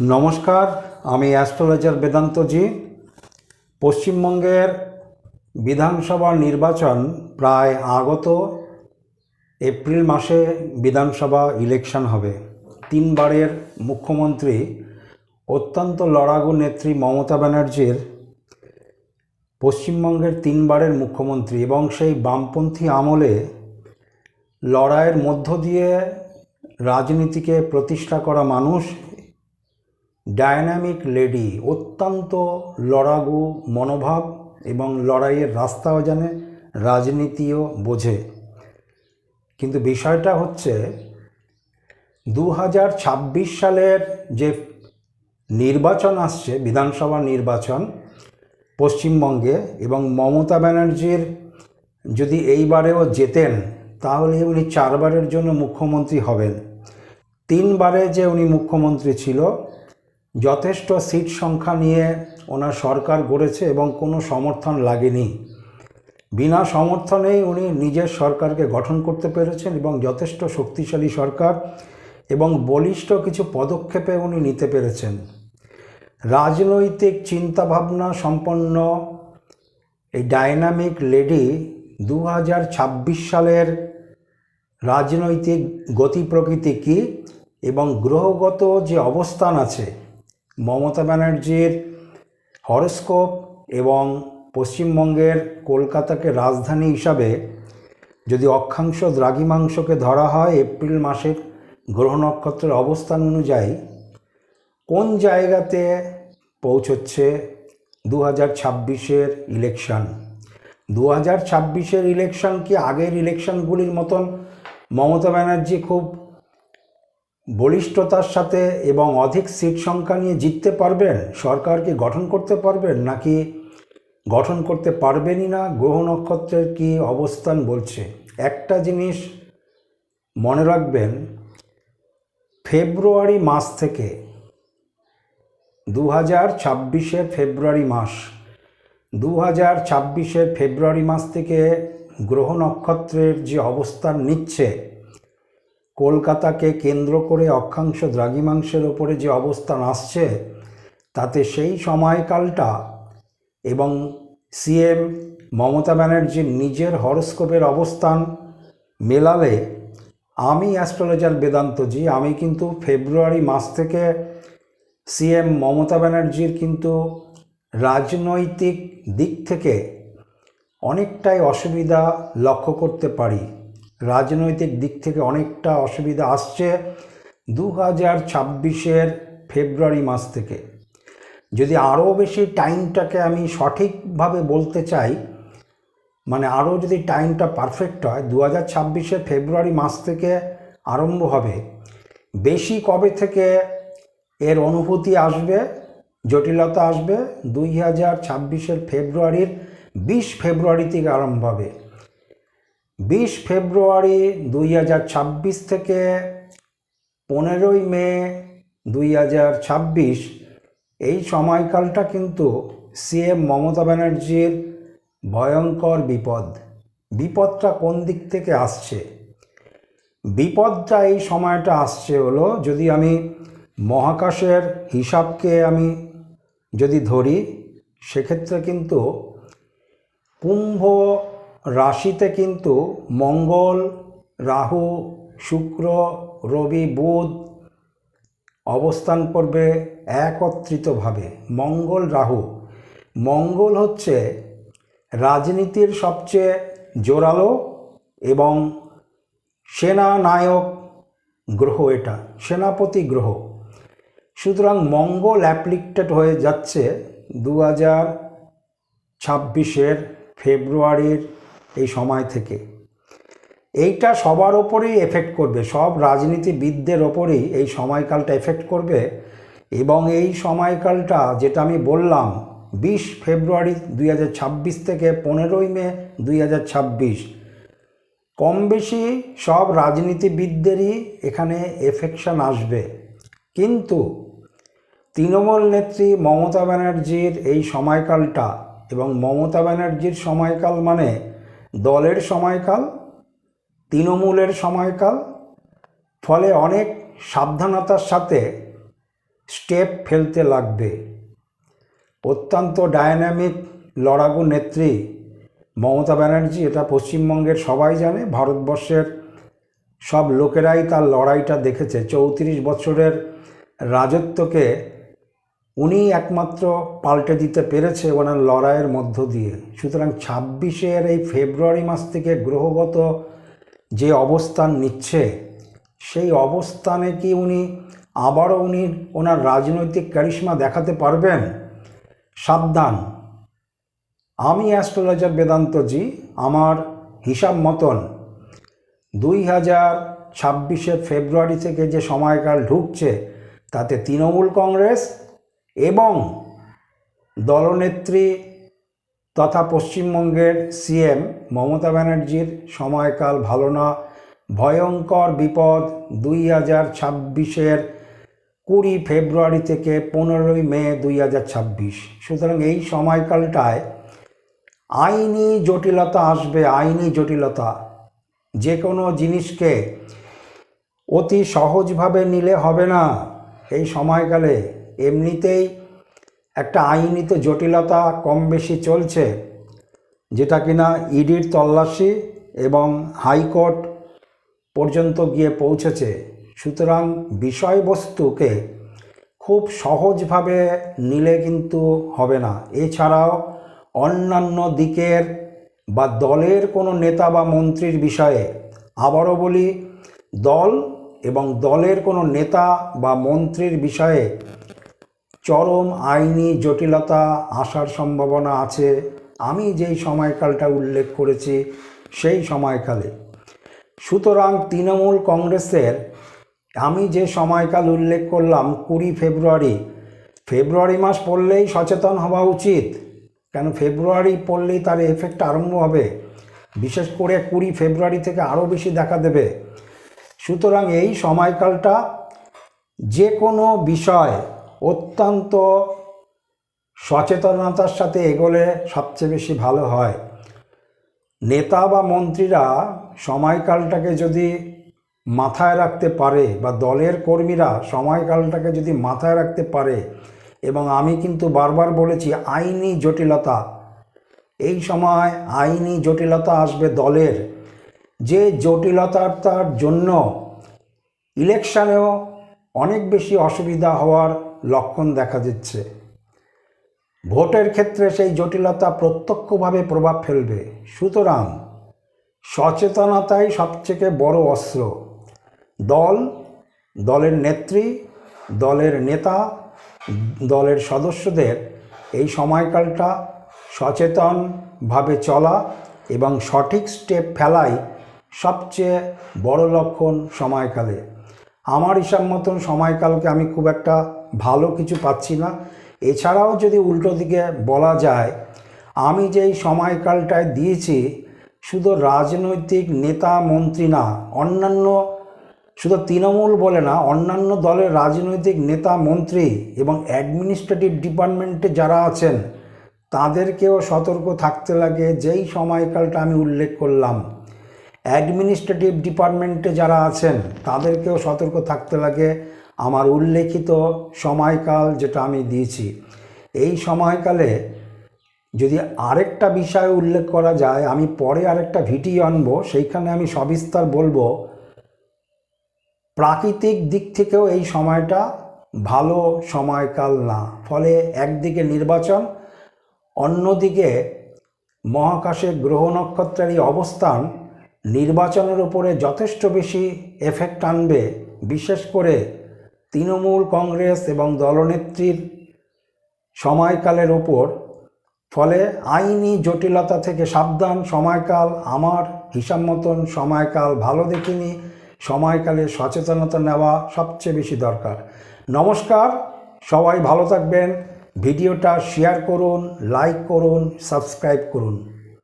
নমস্কার, আমি অ্যাস্ট্রোলজার বেদান্তজি। পশ্চিমবঙ্গের বিধানসভা নির্বাচন প্রায় আগত এপ্রিল মাসে বিধানসভা ইলেকশন হবে। তিনবারের মুখ্যমন্ত্রী, অত্যন্ত লড়াগু নেত্রী মমতা ব্যানার্জির পশ্চিমবঙ্গের তিনবারের মুখ্যমন্ত্রী এবং সেই বামপন্থী আমলে লড়াইয়ের মধ্য দিয়ে রাজনীতিকে প্রতিষ্ঠা করা মানুষ ডায়নামিক লেডি অত্যন্ত লড়াগু মনোভাব এবং লড়াইয়ের রাস্তাও জানে, রাজনীতিও বোঝে। কিন্তু বিষয়টা হচ্ছে দু হাজার ছাব্বিশ সালের যে নির্বাচন আসছে, বিধানসভা নির্বাচন পশ্চিমবঙ্গে এবং মমতা ব্যানার্জির যদি এইবারেও জেতেন, তাহলে উনি চারবারের জন্য মুখ্যমন্ত্রী হবেন। তিনবারে যে উনি মুখ্যমন্ত্রী ছিল যথেষ্ট সিট সংখ্যা নিয়ে ওনার সরকার গড়েছে এবং কোনো সমর্থন লাগেনি। বিনা সমর্থনেই উনি নিজের সরকারকে গঠন করতে পেরেছেন এবং যথেষ্ট শক্তিশালী সরকার এবং বলিষ্ঠ কিছু পদক্ষেপে উনি নিতে পেরেছেন। রাজনৈতিক চিন্তাভাবনা সম্পন্ন এই ডাইনামিক লেডি দু হাজার ছাব্বিশ সালের রাজনৈতিক গতি প্রকৃতি কী এবং গ্রহগত যে অবস্থান আছে মমতা ব্যানার্জির হরস্কোপ এবং পশ্চিমবঙ্গের কলকাতাকে রাজধানী হিসাবে যদি অক্ষাংশ দ্রাঘিমাংশকে ধরা হয় এপ্রিল মাসের গ্রহ নক্ষত্রের অবস্থান অনুযায়ী, কোন জায়গাতে পৌঁছচ্ছে দু হাজার ছাব্বিশের ইলেকশন? দু হাজার ছাব্বিশের ইলেকশন কি আগের ইলেকশনগুলির মতন মমতা ব্যানার্জি খুব বলিষ্ঠতার সাথে এবং অধিক সিট সংখ্যা নিয়ে জিততে পারবেন? সরকারকে গঠন করতে পারবেন নাকি গঠন করতে পারবেনই না? গ্রহ নক্ষত্রের কি অবস্থান বলছে? একটা জিনিস মনে রাখবেন, ফেব্রুয়ারি মাস থেকে দু হাজার ছাব্বিশে ফেব্রুয়ারি মাস দু হাজার ছাব্বিশে ফেব্রুয়ারি মাস থেকে গ্রহ নক্ষত্রের যে অবস্থান নিচ্ছে কলকাতাকে কেন্দ্র করে অক্ষাংশ দ্রাঘিমাংশের ওপরে যে অবস্থান আসছে, তাতে সেই সময়কালটা এবং সিএম মমতা ব্যানার্জির নিজের হরস্কোপের অবস্থান মেলালে, আমি অ্যাস্ট্রোলজার বেদান্তজি আমি কিন্তু ফেব্রুয়ারি মাস থেকে সিএম মমতা ব্যানার্জির কিন্তু রাজনৈতিক দিক থেকে অনেকটাই অসুবিধা লক্ষ্য করতে পারি। রাজনৈতিক দিক থেকে অনেকটা অসুবিধা আসছে দু হাজার ছাব্বিশের ফেব্রুয়ারি মাস থেকে। যদি আরও বেশি টাইমটাকে আমি সঠিকভাবে বলতে চাই মানে আরও যদি টাইমটা পারফেক্ট হয় দু হাজার ছাব্বিশের ফেব্রুয়ারি মাস থেকে আরম্ভ হবে। বেশি কবে থেকে এর অনুভূতি আসবে, জটিলতা আসবে দুই হাজার ছাব্বিশের ফেব্রুয়ারির বিশ ফেব্রুয়ারি থেকে আরম্ভ হবে। বিশ ফেব্রুয়ারি দুই হাজার ছাব্বিশ থেকে পনেরোই মে দুই হাজার ছাব্বিশ, এই সময়কালটা কিন্তু সিএম মমতা ব্যানার্জির ভয়ঙ্কর বিপদ। বিপদটা কোন দিক থেকে আসছে? বিপদটা এই সময়টা আসছে হলো যদি আমি মহাকাশের হিসাবকে আমি যদি ধরি, সেক্ষেত্রে কিন্তু কুম্ভ রাশিতে কিন্তু মঙ্গল, রাহু, শুক্র, রবি, বুধ অবস্থান করবে একত্রিতভাবে, মঙ্গল, রাহু। মঙ্গল হচ্ছে রাজনীতির সবচেয়ে জোরালো এবং সেনানায়ক গ্রহ এটা, সেনাপতি গ্রহ। সুতরাং মঙ্গল অ্যাপ্লিক্টেড হয়ে যাচ্ছে দু হাজার ছাব্বিশের ফেব্রুয়ারির এই সময় থেকে। এইটা সবার ওপরেই এফেক্ট করবে। সব রাজনীতিবিদদের ওপরেই এই সময়কালটা এফেক্ট করবে এবং এই সময়কালটা যেটা আমি বললাম, বিশ ফেব্রুয়ারি দুই হাজার ছাব্বিশ থেকে পনেরোই মে দুই হাজার ছাব্বিশ। কম বেশি সব রাজনীতিবিদদেরই এখানে এফেকশন আসবে। কিন্তু তৃণমূল নেত্রী মমতা ব্যানার্জির এই সময়কালটা এবং মমতা ব্যানার্জির সময়কাল মানে দলের সময়কাল, তৃণমূলের সময়কাল, ফলে অনেক সাবধানতার সাথে স্টেপ ফেলতে লাগবে। অত্যন্ত ডায়নামিক লড়াকু নেত্রী মমতা ব্যানার্জি, এটা পশ্চিমবঙ্গের সবাই জানে, ভারতবর্ষের সব লোকেরাই তার লড়াইটা দেখেছে। চৌত্রিশ বছরের রাজত্বকে উনি একমাত্র পাল্টে দিতে পেরেছে ওনার লড়াইয়ের মধ্য দিয়ে। সুতরাং ছাব্বিশের এই ফেব্রুয়ারি মাস থেকে গ্রহগত যে অবস্থান নিচ্ছে, সেই অবস্থানে কি উনি আবারও উনি ওনার রাজনৈতিক ক্যারিশমা দেখাতে পারবেন? সাবধান। আমি অ্যাস্ট্রোলজার বেদান্তজি আমার হিসাব মতন দুই হাজার ছাব্বিশের ফেব্রুয়ারি থেকে যে সময়কাল ঢুকছে, তাতে তৃণমূল কংগ্রেস এবং দলনেত্রী তথা পশ্চিমবঙ্গের সিএম মমতা ব্যানার্জির সময়কাল ভালো না, ভয়ঙ্কর বিপদ দুই হাজার ছাব্বিশের কুড়ি ফেব্রুয়ারি থেকে পনেরোই মে দুই হাজার ছাব্বিশ। সুতরাং এই সময়কালটায় আইনি জটিলতা আসবে, আইনি জটিলতা। যে কোনো জিনিসকে অতি সহজভাবে নিলে হবে না। এই সময়কালে এমনিতেই একটা আইনিত জটিলতা কম বেশি চলছে, যেটা কিনা ইডির তল্লাশি এবং হাইকোর্ট পর্যন্ত গিয়ে পৌঁছেছে। সুতরাং বিষয়বস্তুকে খুব সহজভাবে নিলে কিন্তু হবে না। এছাড়াও অন্যান্য দিকের বা দলের কোনো নেতা বা মন্ত্রীর বিষয়ে আবারও বলি, দল এবং দলের কোনো নেতা বা মন্ত্রীর বিষয়ে চরম আইনি জটিলতা আসার সম্ভাবনা আছে। আমি যেই সময়কালটা উল্লেখ করেছি, সেই সময়কালে। সুতরাং তৃণমূল কংগ্রেসের আমি যে সময়কাল উল্লেখ করলাম, কুড়ি ফেব্রুয়ারি ফেব্রুয়ারি মাস পড়লেই সচেতন হওয়া উচিত। কেন ফেব্রুয়ারি পড়লেই তার এফেক্ট আরম্ভ হবে। বিশেষ করে কুড়ি ফেব্রুয়ারি থেকে আরও বেশি দেখা দেবে। সুতরাং এই সময়কালটা যে কোনো বিষয় অত্যন্ত সচেতনতার সাথে এগোলে সবচেয়ে বেশি ভালো হয়। নেতা বা মন্ত্রীরা সময়কালটাকে যদি মাথায় রাখতে পারে বা দলের কর্মীরা সময়কালটাকে যদি মাথায় রাখতে পারে এবং আমি কিন্তু বারবার বলেছি আইনি জটিলতা, এই সময় আইনি জটিলতা আসবে দলের। যে জটিলতার জন্য ইলেকশানেও অনেক বেশি অসুবিধা হওয়ার লক্ষণ দেখা যাচ্ছে ভোটের ক্ষেত্রে সেই জটিলতা প্রত্যক্ষভাবে প্রভাব ফেলবে। সুতরাং সচেতনতাই সবথেকে বড় অস্ত্র। দল, দলের নেত্রী, দলের নেতা, দলের সদস্যদের এই সময়কালটা সচেতনভাবে চলা এবং সঠিক স্টেপ ফেলাই সবচেয়ে বড় লক্ষণ সময়কালে। আমার হিসাব মতন সময়কালকে আমি খুব একটা ভালো কিছু পাচ্ছি না। এছাড়াও যদি উল্টো দিকে বলা যায়, আমি যেই সময়কালটায় দিয়েছি, শুধু রাজনৈতিক নেতা, মন্ত্রী না, অন্যান্য, শুধু তৃণমূল বলে না, অন্যান্য দলের রাজনৈতিক নেতা, মন্ত্রী এবং অ্যাডমিনিস্ট্রেটিভ ডিপার্টমেন্টে যারা আছেন, তাদেরকেও সতর্ক থাকতে লাগে। যেই সময়কালটা আমি উল্লেখ করলাম অ্যাডমিনিস্ট্রেটিভ ডিপার্টমেন্টে যারা আছেন, তাদেরকেও সতর্ক থাকতে লাগে। আমার উল্লেখিত সময়কাল যেটা আমি দিয়েছি, এই সময়কালে যদি আরেকটা বিষয় উল্লেখ করা যায়, আমি পরে আরেকটা ভিডিও আনব, সেইখানে আমি সবিস্তার বলব, প্রাকৃতিক দিক থেকেও এই সময়টা ভালো সময়কাল না। ফলে একদিকে নির্বাচন, অন্যদিকে মহাকাশে গ্রহ নক্ষত্রের এই অবস্থান নির্বাচনের উপরে যথেষ্ট বেশি এফেক্ট আনবে, বিশেষ করে তৃণমূল কংগ্রেস এবং দলনেত্রীর সময়কালের ওপর ফলে আইনি জটিলতা থেকে সাবধান, সময়কাল আমার হিসাব মতন, সময়কাল ভালো দেখিনি, সময়কালে সচেতনতা নেওয়া সবচেয়ে বেশি দরকার। নমস্কার, সবাই ভালো থাকবেন, ভিডিওটা শেয়ার করুন লাইক করুন সাবস্ক্রাইব করুন।